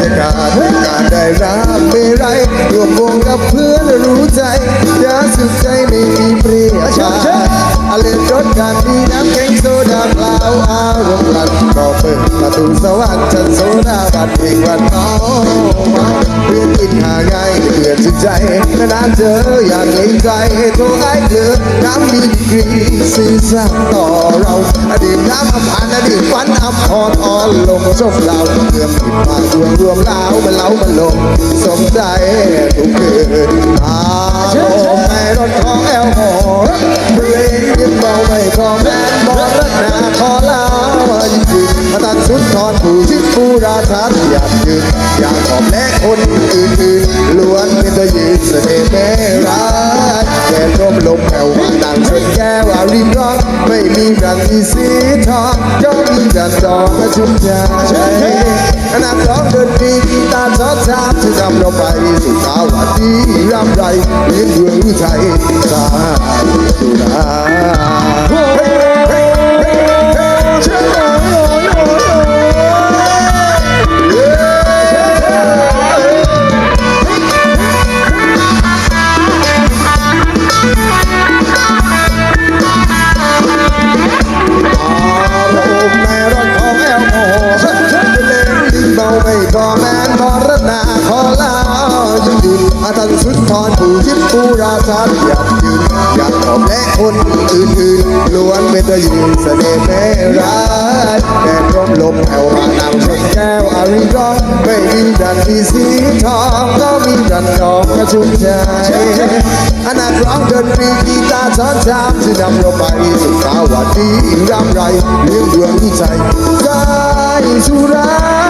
รยากาศในการได้รับไม่ไรรวมวงกับเพื่อนรู้ใจยาสุดใจไม่มีเปรียบชาอาเล่นรถกันมีน้ำแข็งโซดาเปล่าอารมณ์รันก็เปิดประตูสวรรค์ฉันโซดาบัดเองวันน้องเพื่อนกินหาง่ายเพื่อนสุดใจนานเจออยากเกรงใจโทรไอ้เธอน้ำมีดีกรีสื่อสาต่อเราอดีตน้ำอภันอดีตฝัน อับพรอ่อนลงจบเราเกือบผิดมาดวงรวมแล้วมันเล้ามันลงสมใจทุกคืนอารมณ์ในรถของแอลกอฮอล์เพลงยิ้มเบาไม่พอแม่นบอรักนาขอลายิ่งยืนมาตัดสุดทอนผู้ชิดผู้ราทัดอยากยืนอยากขอบแลกคนอื่นๆล้วนเป็นตัวยืน สีทองก็มีดันดอกและชุ่มใจขนาดร้องดนตรีกีตาชอบชาที่นำเราไปสู่สาวดีรำไรเลี้ยงดวงวิชัยสาธุดา พอแม้นบรนาขอลาอยิ่งยืนอาทันสุดทอนผู้ชิดผู้ราชาอยากยืนอยากขอบและคนอื่นๆล้วนเป็นตัวยืนเสน่ห์แม่ร้ายแดดร่มลมแผ่วมานั่งชมแก้วอาริร้องไม่มีดันที่สีทองก็มีดันดอกกระชุ่มใจอนาคร้องดนตรีกีตาร์ช้อนชามที่นำเราไปสุขสวัสดีรำไรเลี้ยงดวงใจกายสุรา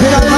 제가